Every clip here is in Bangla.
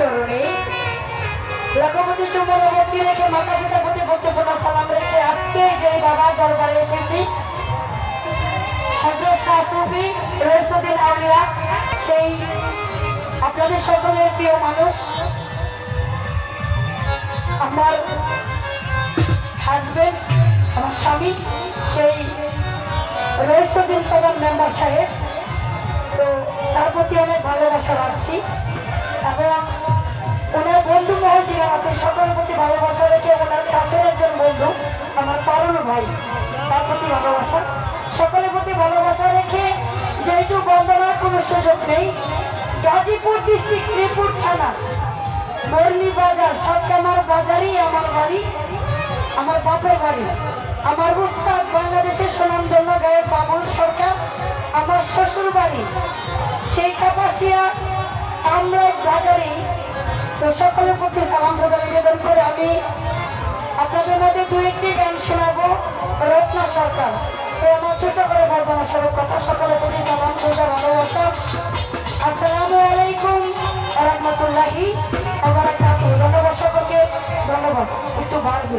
চরণে। লক্ষপতি চুম্বনবর্তী রেখে মাতা পিতা প্রতি বক্তব্য সালাম রেখে আজকে যে বাবার দরবারে এসেছি হজরত শাহ সুফি আউলিয়া, সেই আপনাদের সকলের প্রিয় মানুষ, আমার হাজবেন্ড আমার স্বামী, সেই রইসুদ্দিন প্রধান মেম্বার সাহেব। তো তার প্রতি অনেক ভালোবাসা রাখছি। এবং ওনার বন্ধু মহল আছে সকলের প্রতি ভালোবাসা রেখে ওনার কাছের একজন বন্ধু, আমার পারুল ভাই। তার প্রতি ভালোবাসা। সকলের প্রতি ভালোবাসা রেখে যেহেতু বন্দনার কোনো সুযোগ নেই, গাজীপুর ডিস্ট্রিক্ট শ্রীপুর থানা বর্ণি বাজার, সাতকামার বাজারই আমার বাড়ি, আমার বাপের বাড়ি। আমার উস্তাদ বাংলাদেশের সুনামধন্য গায়ক বাবুল সরকার, আমার শ্বশুর বাড়ি সেই কাপাসিয়া আমরা বাজারেই তো সকলের প্রতি সালাম সাদা নিবেদন করে আমি আপনাদের মধ্যে দু একটি গান শোনাবো, রত্না সরকার। তো আমার ছোট করে বলব না সব কথা, সকলের প্রতি সালাম সাদা ভালোবাসা। আসসালামু আলাইকুম রহমতুল্লাহি ধন্যবাদ সকলকে, ধন্যবাদ। একটু বাড়বে।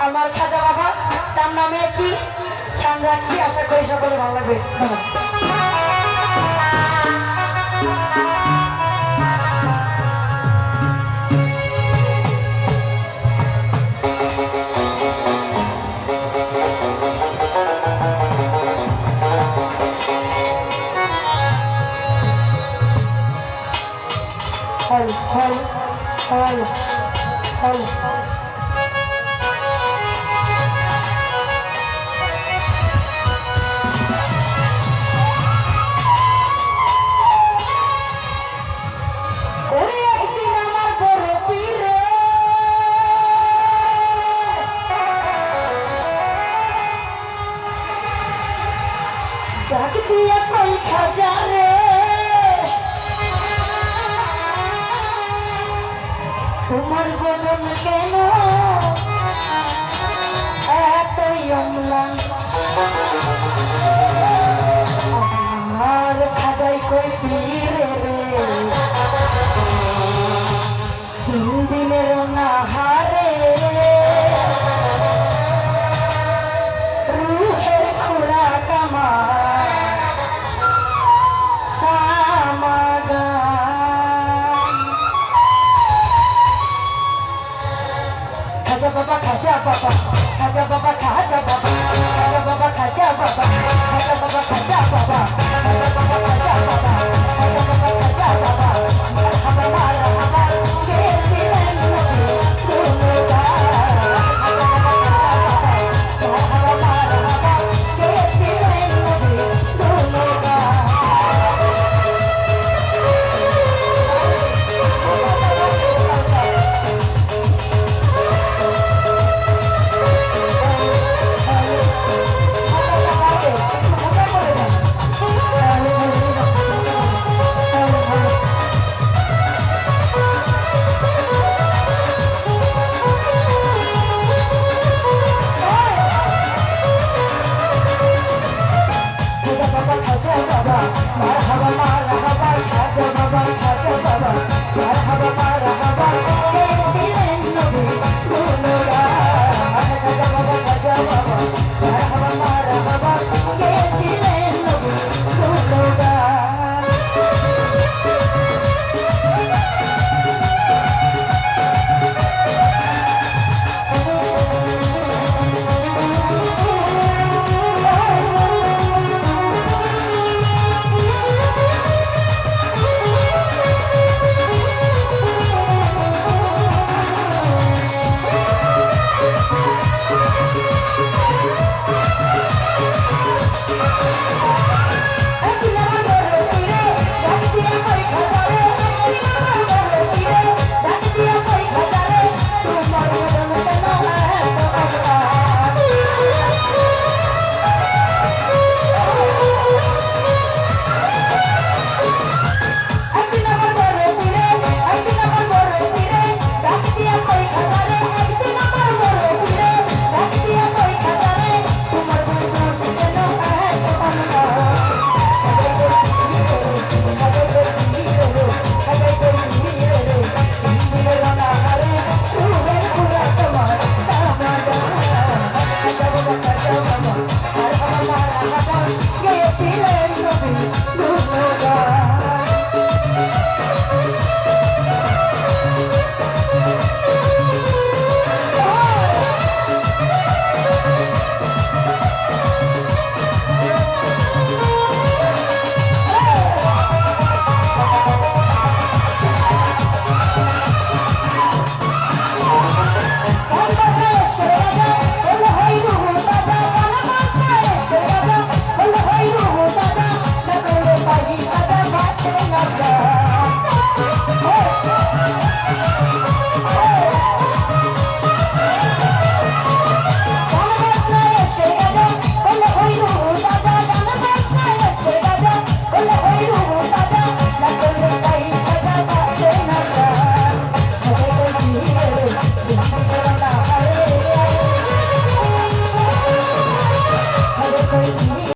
আমার খাজা বাবা, তার নামে একটি সান রাখছি আশা করি সকলে ভালো লাগবে। ধন্যবাদ। হল হল হল। দিয়া কই খাজা রে তোমার বদন কেন এতই অম্লান? আমার খাজাই কই পীরে রে? তিন দিনের নাহারে রুহের বাবা খাজা বাবা খাজা